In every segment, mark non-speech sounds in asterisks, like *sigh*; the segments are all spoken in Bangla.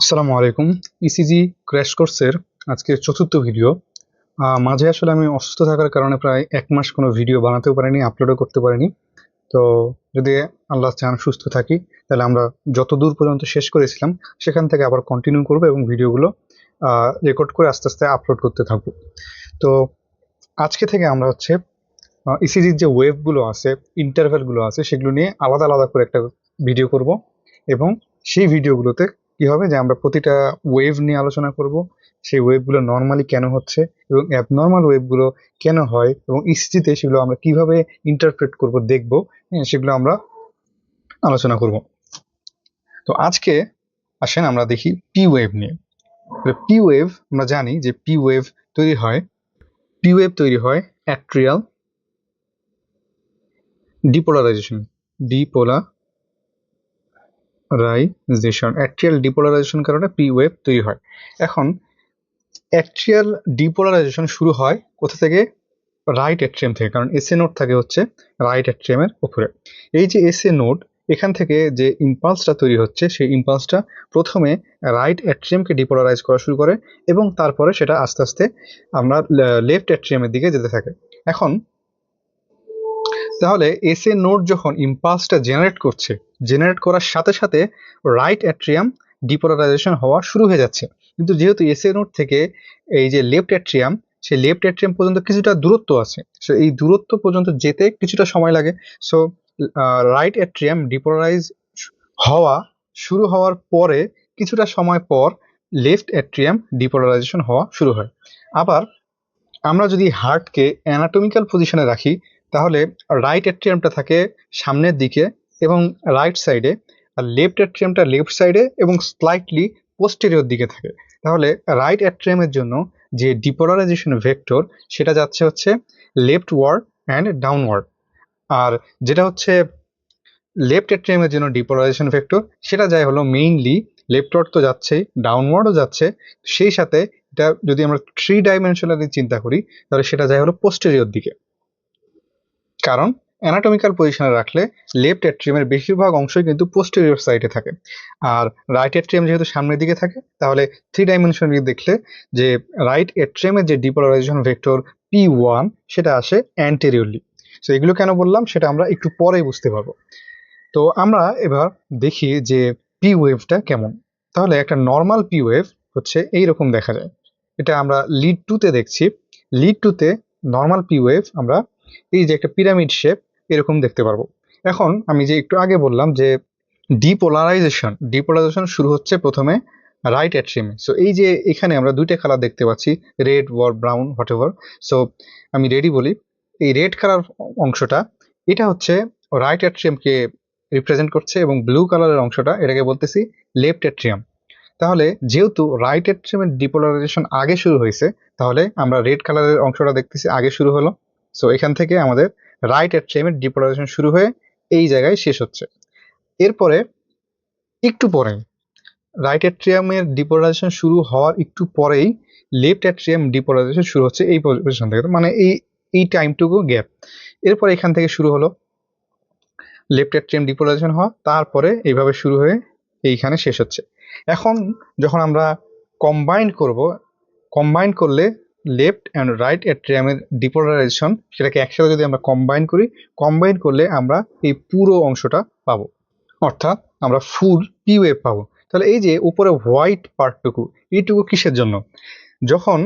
আসসালামু আলাইকুম। ইসিজি ক্র্যাশ কোর্সের আজকে চতুর্থ ভিডিও মাঝে আসলে আমি অসুস্থ থাকার কারণে প্রায় এক মাস কোনো ভিডিও বানাতেও পারিনি আপলোডও করতে পারিনি। তো যদি আল্লাহ চান সুস্থ থাকি, তাহলে আমরা যত দূর পর্যন্ত শেষ করেছিলাম, সেখান থেকে আবার কন্টিনিউ করব এবং ভিডিওগুলো রেকর্ড করে আস্তে আস্তে আপলোড করতে থাকব। তো আজকে থেকে আমরা হচ্ছে ইসিজির যে ওয়েবগুলো আছে ইন্টারভেলগুলো আছে, সেগুলো নিয়ে আলাদা আলাদা করে একটা ভিডিও করব এবং সেই ভিডিওগুলোতে কি হবে? যে আমরা প্রতিটা ওয়েভ নিয়ে আলোচনা করব। সেই ওয়েভগুলো নর্মালি কেন হচ্ছে এবং অ্যাবনর্মাল ওয়েভগুলো কেন হয় এবং ইসিজিতে সেগুলো আমরা কীভাবে ইন্টারপ্রেট করব, দেখব হ্যাঁ সেগুলো আমরা আলোচনা করব। তো আজকে আসেন আমরা দেখি পি ওয়েভ নিয়ে। পি ওয়েভ আমরা জানি যে পি ওয়েভ তৈরি হয় পি ওয়েভ তৈরি হয় atrial depolarization depolarization atrial depolarization কারণে পি ওয়েভ তৈরি হয়। এখন অ্যাট্রিয়াল ডিপোলারাইজেশন শুরু হয় কোথা থেকে? রাইট অ্যাট্রিয়াম থেকে, কারণ এসএ নোড থাকে হচ্ছে রাইট অ্যাট্রিয়ামের উপরে। এই যে এসএ নোড এখান থেকে যে ইম্পালসটা তৈরি হচ্ছে, সেই ইম্পালসটা প্রথমে রাইট অ্যাট্রিয়ামকে ডিপোলারাইজ করা শুরু করে এবং তারপরে সেটা আস্তে আস্তে আমরা লেফট অ্যাট্রিয়ামের দিকে যেতে থাকে। এখন তাহলে এসএ নোড যখন ইম্পালসটা জেনারেট করছে, জেনারেট করার সাথে সাথে রাইট অ্যাট্রিয়াম ডিপোলারাইজেশন হওয়া শুরু হয়ে যাচ্ছে। কিন্তু যেহেতু এসএ নোড থেকে এই যে লেফট অ্যাট্রিয়াম, সেই লেফট অ্যাট্রিয়াম পর্যন্ত কিছুটা দূরত্ব আছে। সো এই দূরত্ব পর্যন্ত যেতে কিছুটা সময় লাগে। সো রাইট অ্যাট্রিয়াম ডিপোলারাইজ হওয়া, শুরু হওয়ার পরে কিছুটা সময় পর লেফট অ্যাট্রিয়াম ডিপোলারাইজেশন হওয়া শুরু হয়। আবার আমরা যদি হার্টকে অ্যানাটমিক্যাল পজিশনে রাখি তাহলে রাইট অ্যাট্রিয়ামটা থাকে সামনের দিকে এবং রাইট সাইডে আর লেফট অ্যাট্রিয়ামটা লেফট সাইডে এবং স্লাইটলি পোস্টেরিয়র দিকে থাকে। তাহলে রাইট অ্যাট্রিয়ামের জন্য যে ডিপোলারাইজেশন ভেক্টর সেটা যাচ্ছে হচ্ছে লেফট ওয়ার্ড অ্যান্ড ডাউনওয়ার্ড আর যেটা হচ্ছে লেফট অ্যাট্রিয়ামের জন্য ডিপোলারাইজেশন ভেক্টর সেটা যায় হলো মেইনলি লেফট ওয়ার্ড তো যাচ্ছেই ডাউনওয়ার্ডও যাচ্ছে। সেই সাথে এটা যদি আমরা থ্রি ডাইমেনশনালি চিন্তা করি, তাহলে সেটা যায় হলো পোস্টেরিয়র দিকে। কারণ অ্যানাটমিক্যাল পজিশনে রাখলে লেফট অ্যাট্রিয়ামের বেশিরভাগ অংশই কিন্তু পোস্টেরিয়র সাইডে থাকে। আর রাইট অ্যাট্রিয়াম যেহেতু সামনের দিকে থাকে, তাহলে থ্রি ডাইমেনশনালি দেখলে যে রাইট অ্যাট্রিয়ামের যে ডিপোলারাইজেশন ভেক্টর পি ওয়ান সেটা আসে অ্যান্টেরিয়রলি সো এগুলো কেন বললাম? সেটা আমরা একটু পরেই বুঝতে পারব। তো, আমরা এবার দেখি যে পি ওয়েভটা কেমন। তাহলে একটা নর্মাল পি ওয়েভ হচ্ছে এই রকম দেখা যায়। এটা আমরা লিড টুতে দেখছি। লিড টুতে নর্মাল পি ওয়েভ আমরা এই যে একটা পিরামিড শেপ এরকম দেখতে পারব। এখন আমি যে একটু আগে বললাম যে ডিপোলারাইজেশন ডিপোলারাইজেশন শুরু হচ্ছে প্রথমে রাইট অ্যাট্রিমে সো এই যে এখানে আমরা দুইটা কালার দেখতে পাচ্ছি red or brown whatever so আমি রেডি বলি, এই রেড কালার অংশটা, এটা হচ্ছে রাইট অ্যাট্রিয়ামকে রিপ্রেজেন্ট করছে এবং ব্লু কালারের অংশটা, এটাকে বলতেছি লেফট অ্যাট্রিয়াম তাহলে যেহেতু রাইট অ্যাট্রিয়ামের ডিপোলারাইজেশন আগে শুরু হয়েছে, তাহলে আমরা রেড কালারের অংশটা দেখতেছি, আগে শুরু হলো। সো এখান থেকে আমাদের রাইট অ্যাট্রিয়ামের ডিপোলারাইজেশন শুরু হয়ে এই জায়গায় শেষ হচ্ছে। এরপরে একটু পরে রাইট অ্যাট্রিয়ামের ডিপোলারাইজেশন শুরু হওয়ার একটু পরেই লেফট অ্যাট্রিয়াম ডিপোলারাইজেশন শুরু হচ্ছে এই পজিশন থেকে। মানে এই এই টাইমটুকু গ্যাপ এরপর এখান থেকে শুরু হলো লেফট অ্যাট্রিয়াম ডিপোলারাইজেশন হওয়া, তারপরে এইভাবে শুরু হয়ে এইখানে শেষ হচ্ছে। এখন যখন আমরা কম্বাইন্ড করব কম্বাইন্ড করলে লেফট অ্যান্ড রাইট অ্যাট্রিয়ামের ডিপোলারাইজেশন সেটাকে একসাথে যদি আমরা কম্বাইন করি কম্বাইন করলে আমরা এই পুরো অংশটা পাবো। অর্থাৎ আমরা ফুল পি ওয়েভ পাবো। তাহলে এই যে উপরে হোয়াইট পার্টটুকু এইটুকু কিসের জন্য? যখন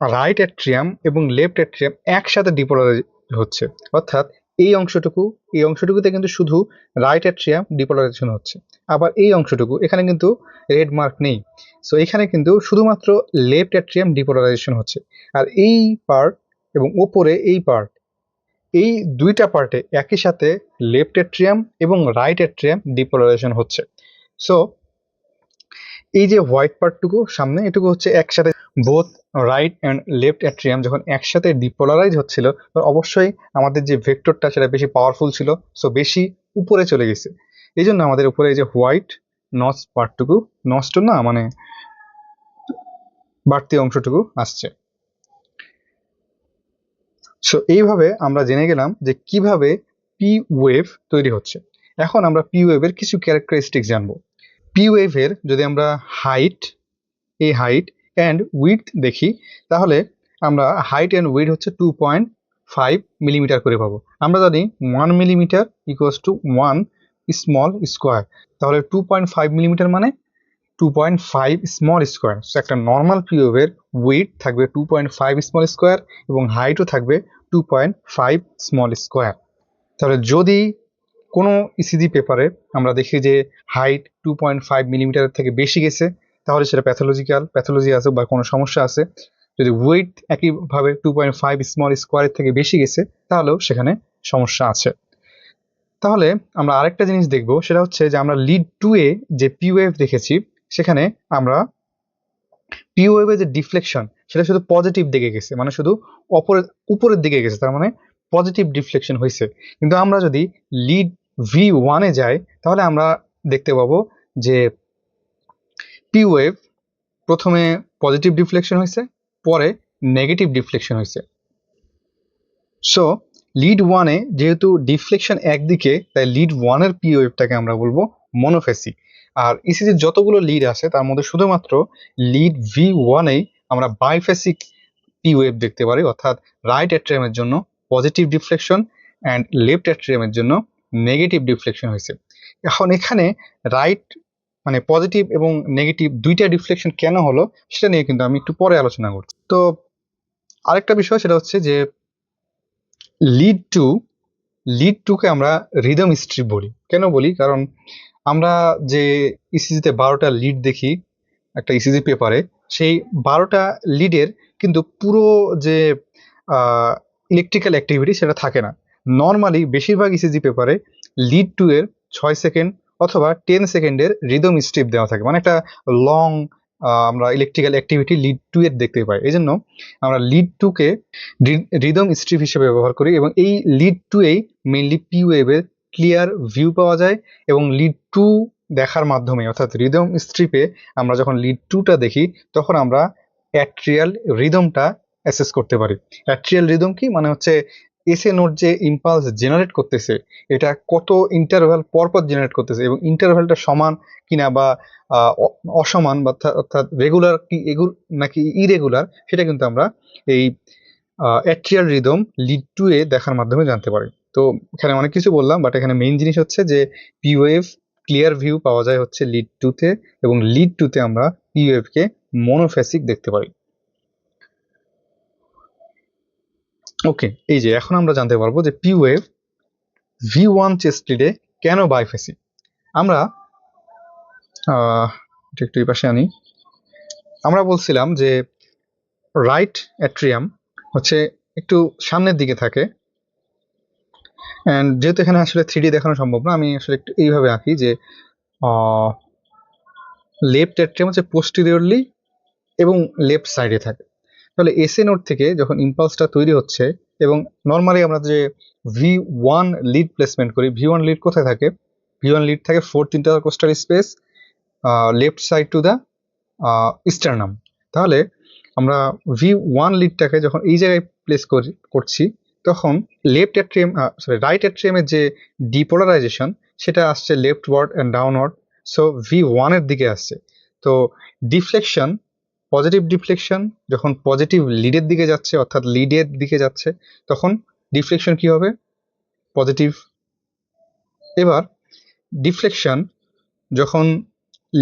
রাইট অ্যাট্রিয়াম এবং লেফট অ্যাট্রিয়াম একসাথে ডিপোলারাইজ হচ্ছে, অর্থাৎ এই অংশটুকু, এই অংশটুকুতে কিন্তু শুধু রাইট অ্যাট্রিয়াম ডিপোলারাইজেশন হচ্ছে। আবার এই অংশটুকু, এখানে কিন্তু রেড মার্ক নেই। সো এখানে কিন্তু শুধুমাত্র লেফট অ্যাট্রিয়াম ডিপোলারাইজেশন হচ্ছে। আর এই পার্ট এবং ওপরে এই পার্ট এই দুইটা পার্টে একই সাথে লেফট অ্যাট্রিয়াম এবং রাইট অ্যাট্রিয়াম ডিপোলারাইজেশন হচ্ছে। সো এই যে হোয়াইট পার্টটুকু সামনে, এটুকু হচ্ছে একসাথে both right and left atrium যখন একসাথে ডিপোলারাইজ হচ্ছিল অবশ্যই আমাদের যে ভেক্টরটা সেটা বেশি পাওয়ারফুল ছিল সো বেশি উপরে চলে গেছে। এই জন্য আমাদের উপরে এই যে হোয়াইট নস পার্টটুকু নষ্ট না মানে বাড়তি অংশটুকু আসছে। সো এইভাবে আমরা জেনে গেলাম যে কীভাবে পি ওয়েভ তৈরি হচ্ছে। এখন আমরা পি ওয়েভের কিছু ক্যারেক্টারিস্টিক জানব। পি ওয়েভের যদি আমরা হাইট এই হাইট অ্যান্ড উইথ দেখি, তাহলে আমরা হাইট অ্যান্ড উইথ হচ্ছে টু পয়েন্ট ফাইভ মিলিমিটার করে পাবো। আমরা জানি one millimetre equals to one small square তাহলে টু পয়েন্ট ফাইভ মিলিমিটার মানে two point five small square so একটা নর্মাল পিওভের উইথ থাকবে two point five small square এবং হাইটও থাকবে two point five small square তাহলে যদি কোনো ইসিজি পেপারে আমরা দেখি যে হাইট টু পয়েন্ট ফাইভ মিলিমিটারের থেকে বেশি গেছে, তাহলে সেটা প্যাথোলজিক্যাল প্যাথোলজি আছে বা কোনো সমস্যা আছে। যদি ওয়েট একইভাবে টু পয়েন্ট ফাইভ স্মল স্কোয়ারের থেকে বেশি গেছে, তাহলেও সেখানে সমস্যা আছে। তাহলে আমরা আরেকটা জিনিস দেখব, সেটা হচ্ছে যে আমরা লিড টু এ যে পি ওয়েভ দেখেছি, সেখানে আমরা পি ওয়েভের যে ডিফ্লেকশন সেটা শুধু পজিটিভ দিকে গেছে মানে শুধু অপরের, উপরের দিকে গেছে, তার মানে পজিটিভ ডিফ্লেকশন হয়েছে। কিন্তু আমরা যদি লিড ভি ওয়ানে যাই, তাহলে আমরা দেখতে পাবো যে পি ওয়েভ প্রথমে পজিটিভ ডিফ্লেকশন হয়েছে, পরে নেগেটিভ ডিফ্লেকশন হয়েছে। সো লিড ওয়ানে যেহেতু ডিফ্লেকশন একদিকে, তাই লিড ওয়ানের পি ওয়েভটাকে আমরা বলব মনোফেসিক আর ইসিজির যতগুলো লিড আছে, তার মধ্যে শুধুমাত্র লিড ভি ওয়ানেই আমরা বাইফেসিক পি ওয়েভ দেখতে পারি, অর্থাৎ রাইট অ্যাট্রিয়ামের জন্য পজিটিভ ডিফ্লেকশন অ্যান্ড লেফট অ্যাট্রিয়ামের জন্য নেগেটিভ ডিফ্লেকশন হয়েছে। এখন এখানে রাইট মানে পজিটিভ এবং নেগেটিভ দুইটা ডিফ্লেকশন কেন হলো সেটা নিয়ে কিন্তু আমি একটু পরে আলোচনা করছি তো আরেকটা বিষয় সেটা হচ্ছে যে লিড টু লিড টুকে আমরা রিদম স্ট্রিপ বলি। কেন বলি? কারণ আমরা যে ইসিজিতে বারোটা লিড দেখি, একটা ইসিজি পেপারে সেই বারোটা লিডের কিন্তু পুরো যে ইলেকট্রিক্যাল অ্যাক্টিভিটি সেটা থাকে না। নর্মালি বেশিরভাগ ইসিজি পেপারে লিড টু এর ছয় সেকেন্ড অথবা টেন সেকেন্ডের রিদম স্ট্রিপ দেওয়া থাকে। মানে একটা লং আমরা ইলেকট্রিক্যাল অ্যাক্টিভিটি লিড টু এর দেখতে পাই। এই জন্য আমরা লিড টুকে রিদম স্ট্রিপ হিসেবে ব্যবহার করি এবং এই লিড টু এই মেনলি পি ওয়েভের ক্লিয়ার ভিউ পাওয়া যায় এবং লিড টু দেখার মাধ্যমে, অর্থাৎ রিদম স্ট্রিপে আমরা যখন লিড টুটা দেখি, তখন আমরা অ্যাট্রিয়াল রিদমটা অ্যাসেস করতে পারি। অ্যাট্রিয়াল রিদম কি? মানে হচ্ছে এসে নোট যে ইম্পালস জেনারেট করতেছে, এটা কত ইন্টারভ্যাল পরপর জেনারেট করতেছে এবং ইন্টারভ্যালটা সমান কিনা বা অসমান বা অর্থাৎ রেগুলার কি এগুল নাকি ইরেগুলার সেটা কিন্তু আমরা এই অ্যাট্রিয়াল রিদম লিড টু এ দেখার মাধ্যমে জানতে পারি। তো এখানে অনেক কিছু বললাম বাট এখানে মেইন জিনিস হচ্ছে যে পি ওয়েভ ক্লিয়ার ভিউ পাওয়া যায় হচ্ছে লিড টুতে এবং লিড টুতে আমরা পি ওয়েভকে মনোফেসিক দেখতে পারি। ওকে এই যে এখন আমরা জানতে পারব যে P wave V one chest লিডে কেন বাইফেসিক আমরা একটু এই পাশে আনি। আমরা বলছিলাম যে রাইট অ্যাট্রিয়াম হচ্ছে একটু সামনের দিকে থাকে। অ্যান্ড যেহেতু এখানে আসলে থ্রি দেখানো সম্ভব না, আমি আসলে একটু এইভাবে আঁকি যে লেফট অ্যাট্রিয়াম হচ্ছে পোস্টিরিয়রলি এবং লেফট সাইডে থাকে। তাহলে এসএ নোট থেকে যখন ইম্পালসটা তৈরি হচ্ছে এবং নর্মালি আমরা যে ভি ওয়ান লিড প্লেসমেন্ট করি ভি ওয়ান লিড কোথায় থাকে? ভি ওয়ান লিড থাকে fourth intercostal space left side to the sternum তাহলে আমরা ভি ওয়ান লিডটাকে যখন এই জায়গায় প্লেস করছি, তখন লেফট অ্যাট্রিয়াম সরি রাইট অ্যাট্রিয়ামের যে ডিপোলারাইজেশন সেটা আসছে leftward and downward so V ওয়ানের দিকে আসছে। তো ডিফ্লেকশন পজিটিভ ডিফ্লেকশন যখন পজিটিভ লিডের দিকে যাচ্ছে, অর্থাৎ লিডের দিকে যাচ্ছে, তখন ডিফ্লেকশন কি হবে? পজিটিভ এবার ডিফ্লেকশন যখন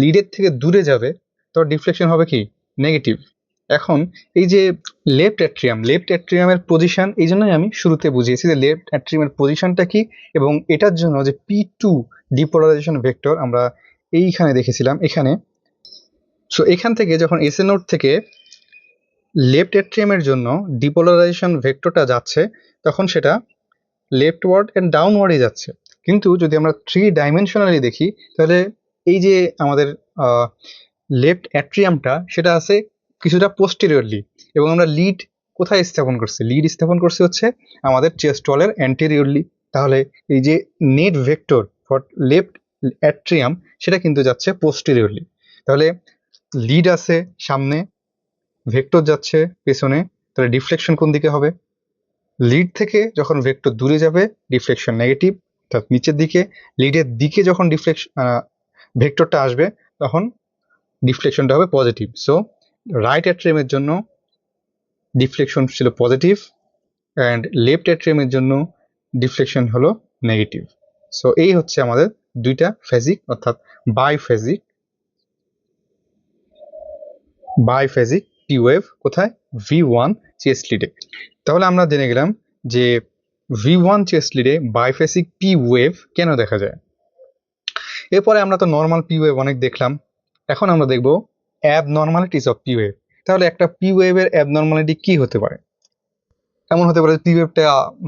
লিডের থেকে দূরে যাবে তখন ডিফ্লেকশন হবে কি? নেগেটিভ এখন এই যে লেফট অ্যাট্রিয়াম লেফট অ্যাট্রিয়ামের পজিশন এই জন্যই আমি শুরুতে বুঝিয়েছি যে লেফট অ্যাট্রিয়ামের পজিশনটা কি, এবং এটার জন্য যে পি টু ডিপোলারাইজেশন ভেক্টর আমরা এইখানে দেখেছিলাম, এখানে সো এখান থেকে যখন এসএ নোট থেকে লেফট অ্যাট্রিয়ামের জন্য ডিপোলারাইজেশন ভেক্টরটা যাচ্ছে, তখন সেটা লেফট ওয়ার্ড অ্যান্ড ডাউনওয়ার্ডে যাচ্ছে। কিন্তু যদি আমরা থ্রি ডাইমেনশনালি দেখি, তাহলে এই যে আমাদের লেফট অ্যাট্রিয়ামটা সেটা আছে কিছুটা পোস্টেরিয়রলি এবং আমরা লিড কোথায় স্থাপন করছি? লিড স্থাপন করছি হচ্ছে আমাদের চেস্ট ওয়ালের অ্যান্টেরিয়রলি তাহলে এই যে net vector for left atrium সেটা কিন্তু যাচ্ছে পোস্টেরিয়রলি তাহলে লিড আছে সামনে ভেক্টর যাচ্ছে পেছনে, তাহলে ডিফ্লেকশন কোন দিকে হবে? লিড থেকে যখন ভেক্টর দূরে যাবে ডিফ্লেকশন নেগেটিভ অর্থাৎ নিচের দিকে লিডের দিকে যখন ডিফ্লেকশন ভেক্টরটা আসবে, তখন ডিফ্লেকশনটা হবে পজিটিভ সো রাইট অ্যাট্রিয়ামের জন্য ডিফ্লেকশন ছিল পজিটিভ অ্যান্ড লেফট অ্যাট্রিয়ামের জন্য ডিফ্লেকশন হলো নেগেটিভ সো এই হচ্ছে আমাদের দুইটা ফেজিক অর্থাৎ বাইফেজিক বাইফেজিক পি ওয়েভ কোথায় ভি ওয়ান চেস্ট লিডে তাহলে আমরা জেনে গেলাম যে ভি ওয়ান চেস্ট লিডে বাইফেসিক পি ওয়েভ কেন দেখা যায়? এরপরে আমরা তো নর্মাল পি ওয়েভ অনেক দেখলাম। এখন আমরা দেখব abnormalities of P wave তাহলে একটা পি ওয়েভের অ্যাব নর্মালিটি কী হতে পারে? এমন হতে পারে পি ওয়েভটা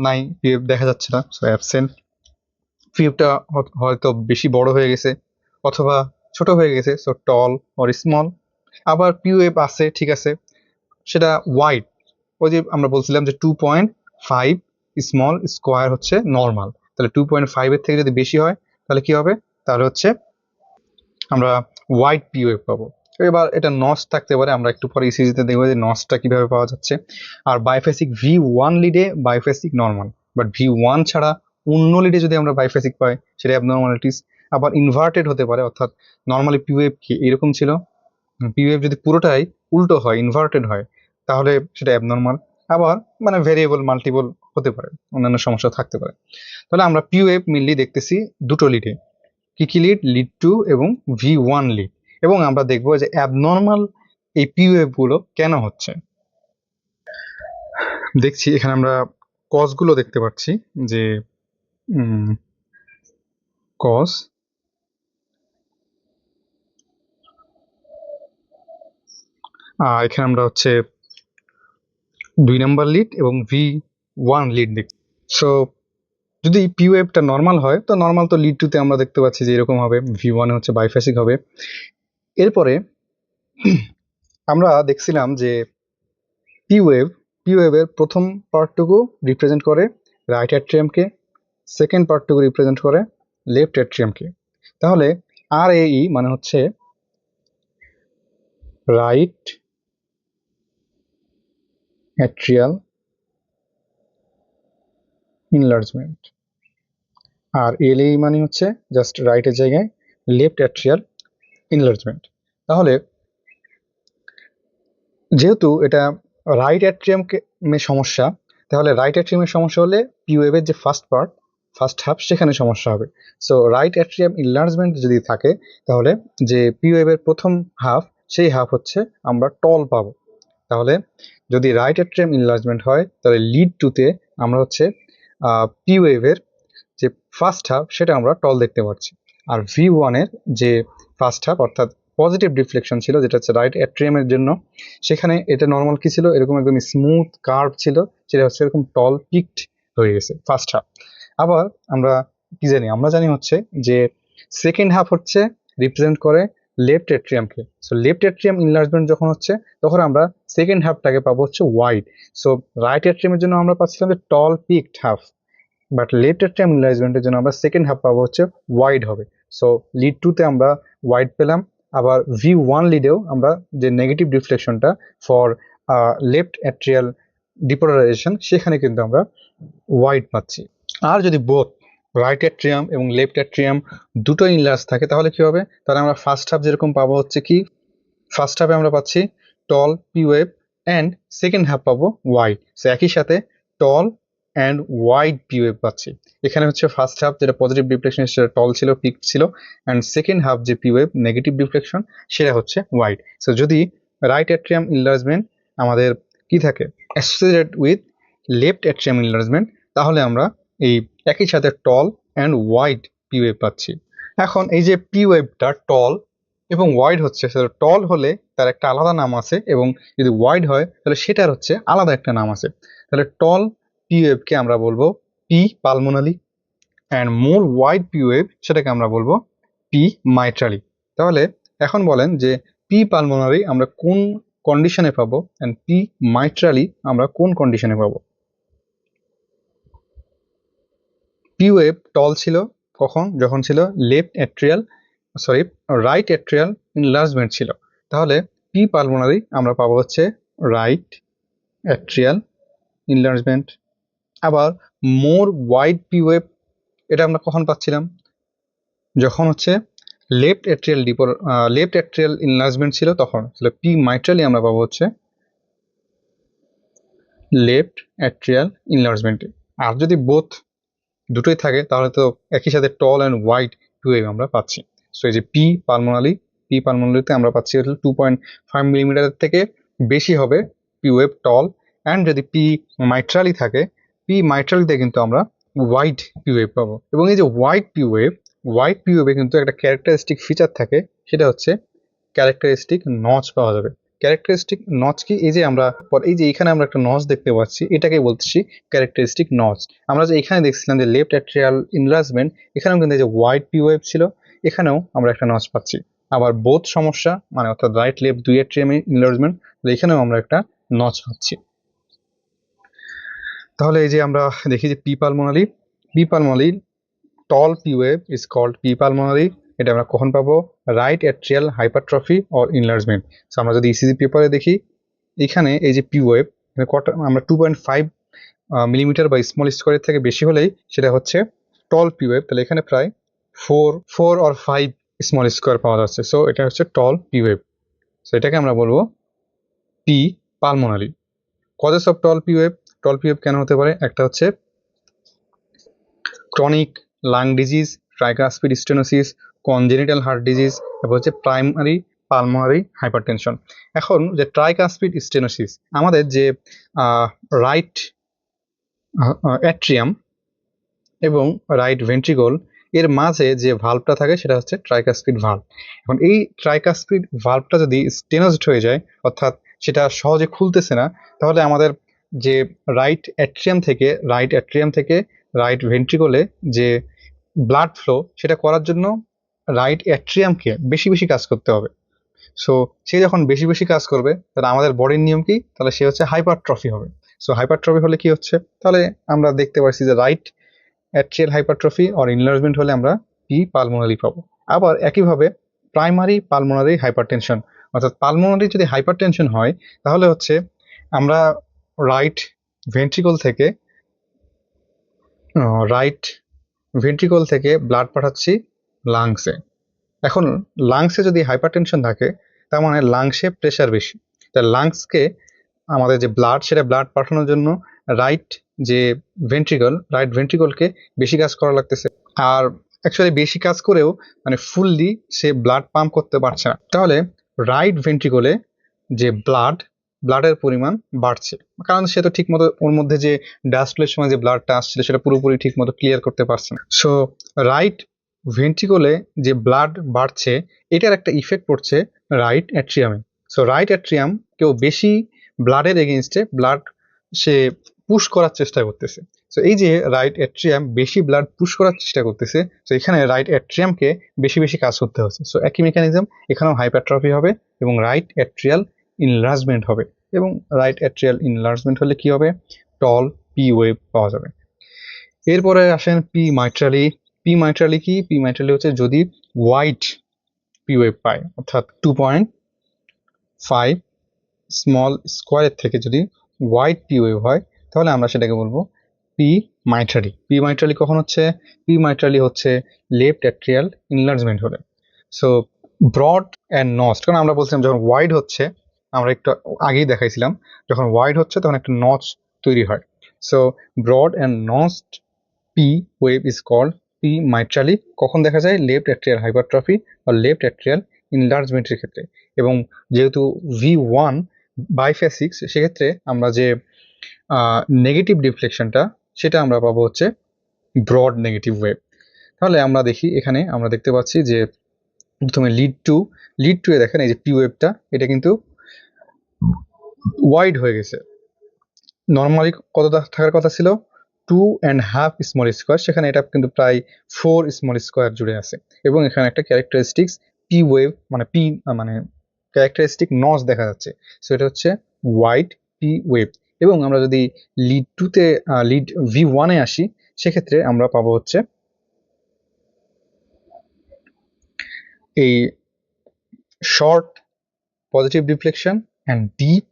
নাই পি ওয়েভ দেখা যাচ্ছে না সো অ্যাবসেন্ট পি ওয়েভটা হয়তো বেশি বড় হয়ে গেছে, অথবা ছোট হয়ে গেছে সো টল অর স্মল আবার পি ওয়েভ আছে, ঠিক আছে। সেটা ওয়াইড ওই যে আমরা বলছিলাম যে two point five small square হচ্ছে নর্মাল তাহলে টু পয়েন্ট ফাইভের থেকে যদি বেশি হয়, তাহলে কি হবে? তাহলে হচ্ছে আমরা ওয়াইড পি ওয়েভ পাবো। এবার এটা নস থাকতে পারে, আমরা একটু পরে ইসিজিতে দেখব যে নসটা কীভাবে পাওয়া যাচ্ছে। আর biphasic V one লিডে biphasic normal but V one ছাড়া অন্য লিডে যদি আমরা বাইফেসিক পাই সেটা অ্যাবনর্মালিটিস আবার ইনভার্টেড হতে পারে, অর্থাৎ নর্মালি পি ওয়েভ কি, এরকম ছিল। পি ওয়েভ যদি পুরোটাই উল্টো হয় ইনভার্টেড হয়, তাহলে সেটা অ্যাবনর্মাল আবার মানে ভেরিয়েবল মাল্টিপল হতে পারে, অন্যান্য সমস্যা থাকতে পারে। তাহলে আমরা পি ওয়েভ মিললি দেখতেছি দুটো লিডে কি কি লিড লিড টু এবং ভি ওয়ান লিড এবং আমরা দেখব যে অ্যাবনর্মাল এই পি ওয়েভগুলো কেন হচ্ছে। দেখছি, এখানে আমরা কজগুলো দেখতে পাচ্ছি যে কজ এখানে আমরা হচ্ছে দুই নাম্বার লিড এবং ভি ওয়ান লিড দেখ সো যদি পি ওয়েভটা নর্মাল হয়, তো নর্মাল তো লিড টুতে আমরা দেখতে পাচ্ছি যে এরকম হবে ভি ওয়ানে হচ্ছে বাইফেসিক হবে। এরপরে *clears throat* আমরা দেখছিলাম যে পি ওয়েভ পি ওয়েভের প্রথম পার্টটুকু রিপ্রেজেন্ট করে রাইট অ্যাট্রিয়ামকে সেকেন্ড পার্টটুকু রিপ্রেজেন্ট করে লেফট অ্যাট্রিয়ামকে তাহলে আর এই মানে হচ্ছে রাইট অ্যাট্রিয়াল ইনলার্জমেন্ট আর এলএই মানে হচ্ছে জাস্ট রাইটের জায়গায় লেফট অ্যাট্রিয়াল ইনলার্জমেন্ট তাহলে যেহেতু এটা রাইট অ্যাট্রিয়ামকে সমস্যা, তাহলে রাইট অ্যাট্রিয়ামের সমস্যা হলে পিওয়েভের যে ফার্স্ট পার্ট ফার্স্ট হাফ সেখানে সমস্যা হবে। সো রাইট অ্যাট্রিয়াম ইনলার্জমেন্ট যদি থাকে, তাহলে যে পিওয়েভের প্রথম হাফ সেই হাফ হচ্ছে আমরা টল পাবো। তাহলে যদি রাইট অ্যাট্রিয়াম ইনলার্জমেন্ট হয়, তাহলে লিড টুতে আমরা হচ্ছে পিওয়েভের যে ফার্স্ট হাফ সেটা আমরা টল দেখতে পাচ্ছি। আর ভি ওয়ানের যে ফার্স্ট হাফ অর্থাৎ পজিটিভ ডিফ্লেকশন ছিল, যেটা হচ্ছে রাইট অ্যাট্রিয়ামের জন্য, সেখানে এটা নর্মাল কি ছিল? এরকম একদম স্মুথ কার্ভ ছিল সেটা হচ্ছে এরকম টল পিকড হয়ে গেছে ফার্স্ট হাফ আবার আমরা কি জানি? আমরা জানি হচ্ছে যে সেকেন্ড হাফ হচ্ছে রিপ্রেজেন্ট করে লেফট অ্যাট্রিয়ামকে সো লেফট এট্রিয়াম ইনলার্জমেন্ট যখন হচ্ছে, তখন আমরা সেকেন্ড হাফটাকে পাবো হচ্ছে ওয়াইড সো রাইট অ্যাট্রিয়ামের জন্য আমরা পাচ্ছিলাম যে tall peaked half but left atrium ইনলার্জমেন্টের জন্য আমরা সেকেন্ড হাফ পাবো হচ্ছে ওয়াইড হবে. সো লিড টুতে আমরা ওয়াইড পেলাম। আবার ভি ওয়ান লিডেও আমরা যে নেগেটিভ ডিফ্লেকশনটা ফর লেফট অ্যাট্রিয়াল ডিপোলারাইজেশন সেখানে কিন্তু আমরা ওয়াইড পাচ্ছি। আর যদি বোথ রাইট অ্যাট্রিয়াম এবং লেফট অ্যাট্রিয়াম দুটো ইনলার্জ থাকে, তাহলে কি হবে? তাহলে আমরা ফার্স্ট হাফ যেরকম পাবো হচ্ছে কি? ফার্স্ট হাফে আমরা পাচ্ছি tall P wave and second half পাবো ওয়াইড সো একই সাথে tall and wide P wave পাচ্ছি। এখানে হচ্ছে ফার্স্ট হাফ যেটা পজিটিভ ডিফ্লেকশন সেটা টল ছিল পিক ছিল অ্যান্ড সেকেন্ড হাফ যে পি ওয়েভ নেগেটিভ ডিফ্লেকশন সেটা হচ্ছে ওয়াইড সো যদি রাইট অ্যাট্রিয়াম ইনলার্জমেন্ট আমাদের কি থাকে? Associated with left atrium enlargement তাহলে আমরা এই একই সাথে tall and wide P wave পাচ্ছি। এখন এই যে পি ওয়েভটা টল এবং ওয়াইড হচ্ছে সেটা টল হলে তার একটা আলাদা নাম আছে এবং যদি ওয়াইড হয়, তাহলে সেটার হচ্ছে আলাদা একটা নাম আছে। তাহলে টল পি ওয়েভকে আমরা বলব P pulmonale and more wide P wave সেটাকে আমরা বলব পি মাইট্রালি তাহলে এখন বলেন যে পি পালমোনারি আমরা কোন কন্ডিশনে পাবো অ্যান্ড পি মাইট্রালি আমরা কোন কন্ডিশনে পাবো? পি ওয়েভ টল ছিল কখন? যখন ছিল left atrial sorry right atrial enlargement ছিল। তাহলে পি পালমোনারি আমরা পাবো হচ্ছে রাইট অ্যাট্রিয়াল ইনলার্জমেন্ট আবার মোর ওয়াইড পি ওয়েভ এটা আমরা কখন পাচ্ছিলাম? যখন হচ্ছে লেফট অ্যাট্রিয়াল ডিপোর লেফট অ্যাট্রিয়াল ইনলার্জমেন্ট ছিল তখন। তাহলে পি মাইট্রালি আমরা পাবো হচ্ছে লেফট অ্যাট্রিয়াল ইনলার্জমেন্টে আর যদি বোথ দুটোই থাকে, তাহলে তো একই সাথে টল অ্যান্ড হোয়াইট টু আমরা পাচ্ছি। সো এই যে পি পালমোনালি পি পালমোনালিতে আমরা পাচ্ছি টু পয়েন্ট ফাইভ মিলিমিটারের থেকে বেশি হবে পি ওয়েভ টল অ্যান্ড যদি পি মাইট্রালি থাকে পি মাইট্রালিতে কিন্তু আমরা হোয়াইট পি ওয়েভ পাবো। এবং এই যে wide P wave wide P ওয়েভে কিন্তু একটা ক্যারেক্টারিস্টিক ফিচার থাকে, সেটা হচ্ছে ক্যারেক্টারিস্টিক নচ পাওয়া যাবে। ক্যারেক্টারিস্টিক নচ কি? এই যে আমরা, এই যে এখানে আমরা একটা নচ দেখতে পাচ্ছি এটাকে বলতেছি ক্যারেক্টারিস্টিক নচ আমরা যে এখানে দেখছিলাম যে লেফট অ্যাট্রিয়াল ইনলার্জমেন্ট এখানেও কিন্তু যে হোয়াইট পি ওয়েভ ছিল, এখানেও আমরা একটা নচ পাচ্ছি। আবার বোধ সমস্যা মানে অর্থাৎ রাইট লেফট দুই অ্যাট্রিয়াম ইনলার্জমেন্ট এখানেও আমরা একটা নচ পাচ্ছি। তাহলে এই যে আমরা দেখি যে P pulmonale P pulmonale tall P wave is called P pulmonale এটা আমরা কখন পাবো? Right atrial hypertrophy or enlargement so আমরা যদি ইসিজি পেপারে দেখি, এখানে এই যে পি ওয়েভ কটা আমরা টু পয়েন্ট ফাইভ মিলিমিটার বা স্মল স্কোয়ারের থেকে বেশি হলেই সেটা হচ্ছে টল পি ওয়েভ তাহলে এখানে প্রায় four four or five small square পাওয়া যাচ্ছে। সো এটা হচ্ছে টল পি ওয়েভ সো এটাকে আমরা বলব P pulmonale causes of tall P wave tall P wave কেন হতে পারে? একটা হচ্ছে chronic lung disease tricuspid stenosis congenital heart disease তারপর হচ্ছে প্রাইমারি পালমোনারি হাইপারটেনশন এখন যে ট্রাইকাসপিড স্টেনোসিস আমাদের যে রাইট অ্যাট্রিয়াম এবং রাইট ভেন্ট্রিগল এর মাঝে যে ভাল্বটা থাকে সেটা হচ্ছে ট্রাইকাসপিড ভাল্ব এখন এই ট্রাইকাসপিড ভাল্বটা যদি স্টেনোজড হয়ে যায়, অর্থাৎ সেটা সহজে খুলতেছে না, তাহলে আমাদের যে রাইট অ্যাট্রিয়াম থেকে রাইট অ্যাট্রিয়াম থেকে রাইট ভেন্ট্রিকলে যে ব্লাড ফ্লো সেটা করার জন্য রাইট অ্যাট্রিয়ামকে বেশি বেশি কাজ করতে হবে। সো সে যখন বেশি বেশি কাজ করবে, তাহলে আমাদের বডির নিয়ম কি? তাহলে সে হচ্ছে হাইপারট্রফি হবে। সো হাইপারট্রফি হলে কি হচ্ছে? তাহলে আমরা দেখতে পাচ্ছি যে right atrial hypertrophy or enlargement হলে আমরা পি পালমোনারি পাবো। আবার একইভাবে প্রাইমারি পালমোনারি হাইপারটেনশন অর্থাৎ পালমোনারি যদি হাইপারটেনশন হয়, তাহলে হচ্ছে আমরা রাইট ভেন্ট্রিকল থেকে রাইট ভেন্ট্রিকল থেকে ব্লাড পাঠাচ্ছি লাংসে। এখন লাংসে যদি হাইপারটেনশন থাকে, তার মানে লাংসে প্রেশার বেশি। তা লাংসকে আমাদের যে ব্লাড সেটা ব্লাড পাঠানোর জন্য রাইট যে ভেন্ট্রিকল রাইট ভেন্ট্রিকলকে বেশি কাজ করা লাগতেছে। আর অ্যাকচুয়ালি বেশি কাজ করেও মানে ফুললি সে ব্লাড পাম্প করতে পারছে না। তাহলে রাইট ভেন্ট্রিকলে যে ব্লাড ব্লাডের পরিমাণ বাড়ছে। কারণ সে তো ঠিক মতো ওর মধ্যে যে ডাস্টলের সময় যে ব্লাডটা আসছিল, সেটা পুরোপুরি ঠিক মতো ক্লিয়ার করতে পারছে না। সো রাইট ভেন্ট্রিকলে যে ব্লাড বাড়ছে, এটার একটা ইফেক্ট পড়ছে রাইট অ্যাট্রিয়ামে সো রাইট অ্যাট্রিয়াম কেউ বেশি ব্লাডের এগেনস্টে ব্লাড সে পুশ করার চেষ্টা করতেছে। সো এই যে রাইট অ্যাট্রিয়াম বেশি ব্লাড পুশ করার চেষ্টা করতেছে সো এখানে রাইট অ্যাট্রিয়ামকে বেশি বেশি কাজ করতে হচ্ছে। সো একই মেকানিজম এখানেও হাইপারট্রফি হবে এবং রাইট অ্যাট্রিয়াল ইনলার্জমেন্ট হবে। এবং রাইট অ্যাট্রিয়াল ইনলার্জমেন্ট হলে কি হবে? টল পি ওয়েভ পাওয়া যাবে। এরপরে আসেন পি মাইট্রালি পি মাইট্রালি কি? পি মাইট্রালি হচ্ছে যদি হোয়াইট পি ওয়েভ পায় অর্থাৎ টু পয়েন্ট ফাইভ স্মল স্কোয়ারের থেকে যদি হোয়াইট পি ওয়েভ হয়, তাহলে আমরা সেটাকে বলব পি মাইট্রালি পি মাইট্রালি কখন হচ্ছে? পি মাইট্রালি হচ্ছে লেফট অ্যাট্রিয়াল ইনলার্জমেন্ট হলে। সো ব্রড অ্যান্ড নস্ট কারণ আমরা বলছিলাম যখন ওয়াইড হচ্ছে, আমরা একটু আগেই দেখাইছিলাম, যখন ওয়াইড হচ্ছে তখন একটা নচ তৈরি হয়। So broad and notched P wave is called P mitrale কখন দেখা যায় লেফট অ্যাট্রিয়াল হাইপারট্রফি বা লেফট অ্যাট্রিয়াল ইনলার্জমেন্টের ক্ষেত্রে। এবং যেহেতু ভি ওয়ান বাইফেসিক্স সেক্ষেত্রে আমরা যে নেগেটিভ ডিফ্লেকশনটা সেটা আমরা পাবো হচ্ছে ব্রড নেগেটিভ ওয়েভ তাহলে আমরা দেখি, এখানে আমরা দেখতে পাচ্ছি যে, প্রথমে লিড টু লিড টু এ দেখেন, এই যে পি ওয়েভটা এটা কিন্তু ওয়াইড হয়ে গেছে। নর্মালি কত থাকার কথা ছিল? Two and half small square সেখানে এটা কিন্তু প্রায় ফোর স্মল স্কোয়ার জুড়ে আছে। এবং এখানে একটা ক্যারেক্টারিস্টিক্স পি ওয়েভ মানে পি মানে ক্যারেক্টারিস্টিক নস দেখা যাচ্ছে। সো এটা হচ্ছে হোয়াইট পি ওয়েভ এবং আমরা যদি লিড টুতে লিড ভি ওয়ানে আসি, সেক্ষেত্রে আমরা পাবো হচ্ছে এই short positive deflection and deep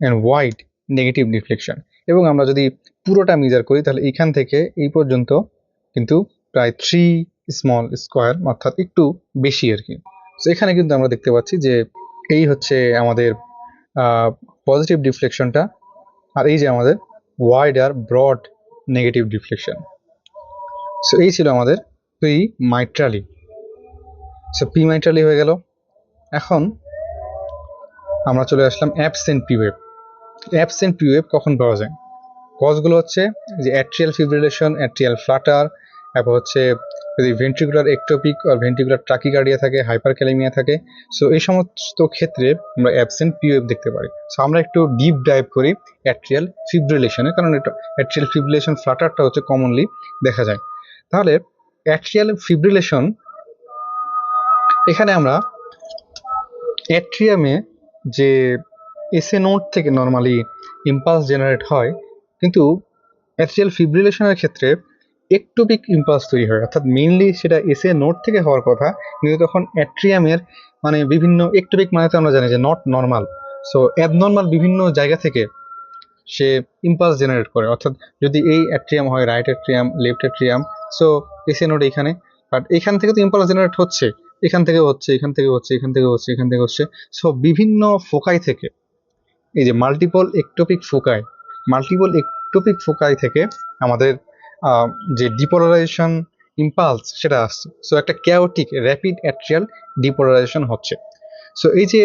and wide negative deflection এবং আমরা যদি পুরোটা মেজার করি, তাহলে এইখান থেকে এই পর্যন্ত কিন্তু প্রায় থ্রি স্মল স্কোয়ার অর্থাৎ একটু বেশি আর কি। তো এখানে কিন্তু আমরা দেখতে পাচ্ছি যে এই হচ্ছে আমাদের পজিটিভ ডিফ্লেকশনটা আর এই যে আমাদের ওয়াইড আর ব্রড নেগেটিভ ডিফ্লেকশন সো এই ছিল আমাদের P mitrale so P mitrale হয়ে গেল। এখন আমরা চলে আসলাম অ্যাবসেন্ট পিওয়েভ অ্যাবসেন্ট পিওয়েভ কখন পাওয়া যায়? কজগুলো হচ্ছে যে অ্যাট্রিয়াল ফিব্রিলেশন অ্যাট্রিয়াল ফ্লাটার তারপর হচ্ছে যদি ভেন্ট্রিকুলার একটোপিক আর ভেন্ট্রিকুলার ট্রাকিকার্ডিয়া থাকে হাইপার ক্যালেমিয়া থাকে সো এই সমস্ত ক্ষেত্রে আমরা অ্যাবসেন্ট পিওএফ দেখতে পারি। সো আমরা একটু ডিপ ডাইভ করি অ্যাট্রিয়াল ফিব্রিলেশনে কারণ এটা অ্যাট্রিয়াল ফিব্রিলেশন ফ্লাটারটা হচ্ছে কমনলি দেখা যায়। তাহলে অ্যাট্রিয়াল ফিব্রিলেশন এখানে আমরা অ্যাট্রিয়ামে যে এসএ নোট থেকে নর্মালি ইম্পালস জেনারেট হয় কিন্তু অ্যাট্রিয়াল ফিব্রিলেশনের ক্ষেত্রে একটোপিক ইম্পালস তৈরি হয়। অর্থাৎ মেইনলি সেটা এসএ নোট থেকে হওয়ার কথা, কিন্তু তখন অ্যাট্রিয়ামের মানে বিভিন্ন একটোপিক মানে তো আমরা জানি যে নট নর্মাল সো অ্যাবনর্মাল বিভিন্ন জায়গা থেকে সে ইম্পালস জেনারেট করে। অর্থাৎ যদি এই অ্যাট্রিয়াম হয় right atrium left atrium so SA node এখানে বাট এখান থেকে তো ইম্পালস জেনারেট হচ্ছে, এখান থেকে হচ্ছে, এখান থেকে হচ্ছে, এখান থেকে হচ্ছে, এখান থেকে হচ্ছে। সো বিভিন্ন ফোকাই থেকে, এই যে multiple ectopic foci multiple ectopic foci থেকে আমাদের যে ডিপোলারাইজেশন ইম্পালস সেটা আসছে। সো একটা ক্যাওটিক র্যাপিড অ্যাট্রিয়াল ডিপোলারাইজেশন হচ্ছে। সো এই যে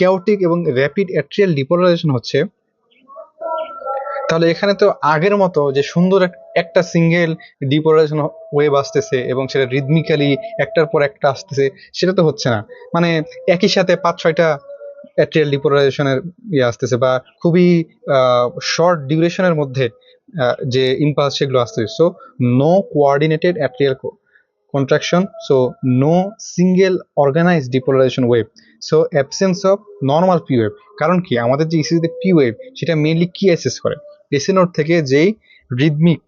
ক্যাওটিক এবং র্যাপিড অ্যাট্রিয়াল ডিপোলারাইজেশন হচ্ছে, তাহলে এখানে তো আগের মতো যে সুন্দর একটা সিঙ্গেল ডিপোলারাইজেশন ওয়েভ আসতেছে এবং সেটা রিদমিক্যালি একটার পর একটা আসতেছে, সেটা তো হচ্ছে না। মানে একই সাথে পাঁচ ছয়টা অ্যাট্রিয়াল ডিপোলারাইজেশনের ইয়ে আসতেছে বা খুবই শর্ট ডিউরেশনের মধ্যে যে ইম্পালস সেগুলো আসতেছে so no coordinated atrial contraction, so no single organized depolarization wave. So, absence of normal p wave. কারণ কি? আমাদের যে ইসিজিতে পি wave, সেটা মেইনলি কি অ্যাসেস করে? এসি নোড থেকে যেই রিদমিক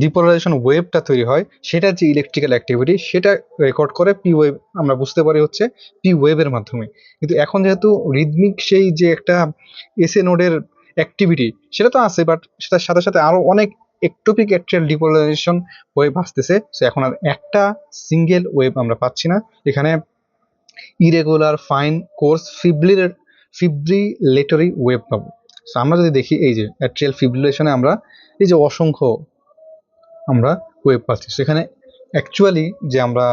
ডিপোলারাইজেশন ওয়েভটা তৈরি হয়, সেটা যে ইলেকট্রিক্যাল অ্যাক্টিভিটি সেটা রেকর্ড করে পি ওয়েভ আমরা বুঝতে পারি হচ্ছে পি ওয়েভের মাধ্যমে। কিন্তু এখন যেহেতু রিদমিক সেই যে একটা এসএ নোডের অ্যাক্টিভিটি সেটা তো আছে বাট সেটার সাথে সাথে আরও অনেক একটোপিক অ্যাক্ট্রিয়াল ডিপোলারাইজেশন ওয়েভ আসতেছে। সো এখন আর একটা সিঙ্গেল ওয়েভ আমরা পাচ্ছি না। এখানে ইরেগুলার ফাইন কোর্স ফিব্রিলের ফিব্রিলেটরি ওয়েভ পাবো। সো আমরা যদি দেখি এই যে অ্যাট্রিয়াল ফিব্রিলেশনে আমরা এই যে অসংখ্য আমরা ওয়েভ পাচ্ছি। সেখানে অ্যাকচুয়ালি যে আমরা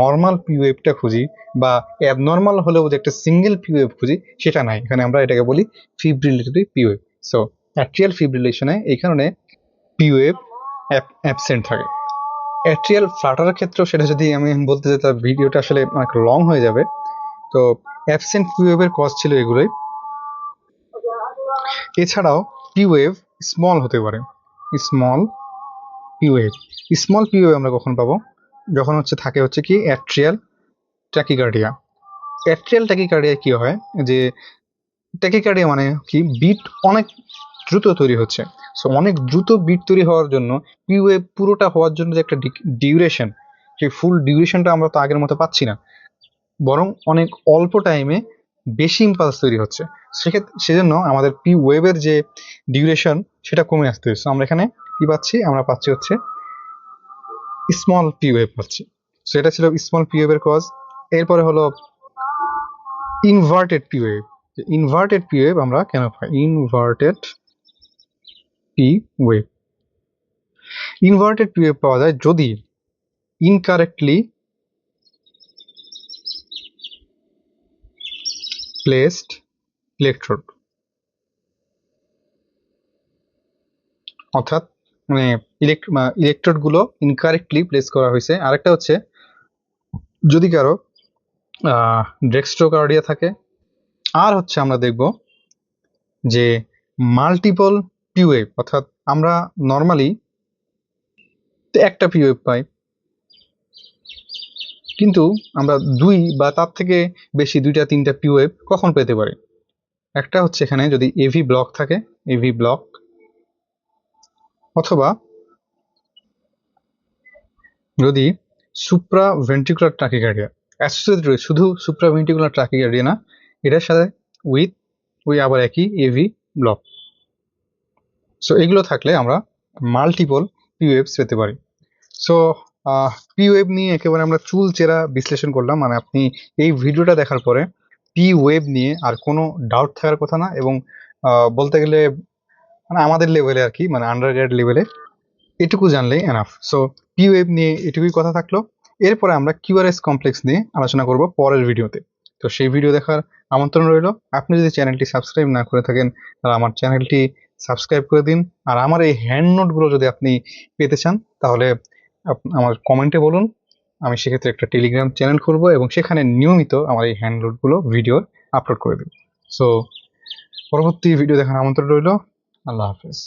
নর্মাল পি ওয়েভটা খুঁজি বা অ্যাবনর্মাল হলেও যে একটা সিঙ্গেল পি ওয়েভ খুঁজি, সেটা নাই। এখানে আমরা এটাকে বলি fibrillatory P wave so atrial ফিব্রিলেশনে এই কারণে পি ওয়েভ অ্যাবসেন্ট থাকে। অ্যাট্রিয়াল ফ্লাটারের ক্ষেত্রেও সেটা যদি আমি বলতে চাই, তার ভিডিওটা আসলে অনেক লং হয়ে যাবে। তো অ্যাবসেন্ট পি ওয়েভের কজ ছিল এগুলোই। এছাড়াও পি ওয়েভ স্মল হতে পারে। Small P wave small P wave আমরা কখন পাবো? যখন হচ্ছে থাকে হচ্ছে কি অ্যাট্রিয়াল ট্যাকিকার্ডিয়া অ্যাট্রিয়াল ট্যাকিকার্ডিয়া কী হয়? যে ট্যাকিকার্ডিয়া মানে কি? বিট অনেক দ্রুত তৈরি হচ্ছে। সো অনেক দ্রুত বিট তৈরি হওয়ার জন্য পি ওয়েভ পুরোটা হওয়ার জন্য যে একটা ডিউরেশন সেই ফুল ডিউরেশনটা আমরা তো আগের মতো পাচ্ছি না। বরং অনেক অল্প টাইমে বেশি ইম্পালস তৈরি হচ্ছে। সেক্ষেত্রে, সেজন্য আমাদের পি ওয়েভের যে ডিউরেশন সেটা কমে আসতে হচ্ছে। আমরা এখানে কি পাচ্ছি? আমরা পাচ্ছি হচ্ছে স্মল পি ওয়েভ পাচ্ছি। সো এটা ছিল স্মল পি ওয়েভের কজ এরপরে হলো inverted P wave inverted P wave আমরা কেন পাই? Inverted P wave inverted P wave পাওয়া যায় যদি ইনকারেক্টলি প্লেসড ইলেকট্রোড অর্থাৎ মানে ইলেকট্রোডগুলো ইনকারেক্টলি প্লেস করা হয়েছে। আরেকটা হচ্ছে, যদি কারও ডেক্সট্রোকার্ডিয়া থাকে, আর হচ্ছে আমরা দেখব যে মাল্টিপল পিওয়েভ অর্থাৎ আমরা নর্মালি একটা পিওয়েভ পাই। কিন্তু আমরা দুই বা তার থেকে বেশি দুইটা, তিনটা পিওয়েভ কখন পেতে পারি? একটা হচ্ছে এখানে যদি এভি ব্লক থাকে এভি ব্লক অথবা যদি সুপ্রা ভেন্ট্রিকুলার ট্রাকিকার্ডিয়া অ্যাসোসিয়েটেড রয়েছে শুধু সুপ্রা ভেন্ট্রিকুলার ট্রাকিকার্ডিয়া না, এটার সাথে উইথ ওই আবার একই এভি ব্লক সো এগুলো থাকলে আমরা মাল্টিপল পিওএফস পেতে পারি। সো পি ওয়েব নিয়ে একেবারে আমরা চুল চেরা বিশ্লেষণ করলাম। মানে আপনি এই ভিডিওটা দেখার পরে পি ওয়েব নিয়ে আর কোনো ডাউট থাকার কথা না এবং বলতে গেলে মানে আমাদের লেভেলে আর কি মানে আন্ডার গ্রেড লেভেলে এটুকু জানলেই এনাফ সো পি ওয়েব নিয়ে এটুকুই কথা থাকল। এরপরে আমরা কিউআরএস কমপ্লেক্স নিয়ে আলোচনা করব পরের ভিডিওতে। তো সেই ভিডিও দেখার আমন্ত্রণ রইল। আপনি যদি চ্যানেলটি সাবস্ক্রাইব না করে থাকেন, তাহলে আমার চ্যানেলটি সাবস্ক্রাইব করে দিন। আর আমার এই হ্যান্ড নোটগুলো যদি আপনি পেতে চান, তাহলে আমার কমেন্টে বলুন। আমি সেক্ষেত্রে একটা টেলিগ্রাম চ্যানেল করব এবং সেখানে নিয়মিত আমার এই হ্যান্ডলোডগুলো ভিডিও আপলোড করে দেব। সো পরবর্তী ভিডিও দেখার আমন্ত্রণ রইল। আল্লাহ হাফেজ।